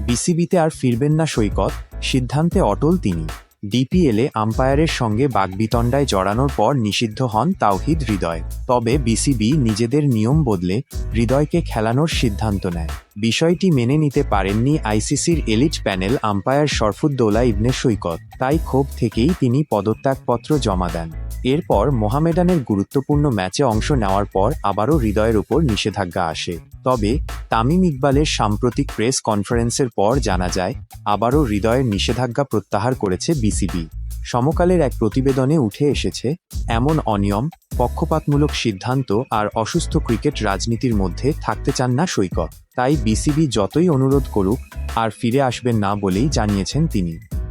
বিসিবিতে আর ফিরবেন না সৈকত, সিদ্ধান্তে অটল তিনি। ডিপিএলে আম্পায়ারের সঙ্গে বাগবিতণ্ডায় জড়ানোর পর নিষিদ্ধ হন তাওহিদ হৃদয়। তবে বিসিবি নিজেদের নিয়ম বদলে হৃদয়কে খেলানোর সিদ্ধান্ত নেয়। বিষয়টি মেনে নিতে পারেননি আইসিসির elite panel umpire Sharfuddoula Ibne Saikat. তাই ক্ষোভ থেকেই তিনি পদত্যাগপত্র জমা দেন। এরপর মোহামেডানের গুরুত্বপূর্ণ ম্যাচে অংশ নেওয়ার পর আবারও হৃদয়ের উপর নিষেধাজ্ঞা আসে। তবে, তামিম ইকবালের সাম্প্রতিক প্রেস কনফারেন্সের পর জানা যায়, আবারও হৃদয়ের নিষেধাজ্ঞা প্রত্যাহার করেছে বিসিবি। সমকালের এক প্রতিবেদনে উঠে এসেছে, এমন অনিয়ম, পক্ষপাতমূলক সিদ্ধান্ত আর অসুস্থ ক্রিকেট রাজনীতির মধ্যে থাকতে চান না সৈকত। তাই বিসিবি যতই অনুরোধ করুক, আর ফিরে আসবেন না বলেই জানিয়েছেন তিনি।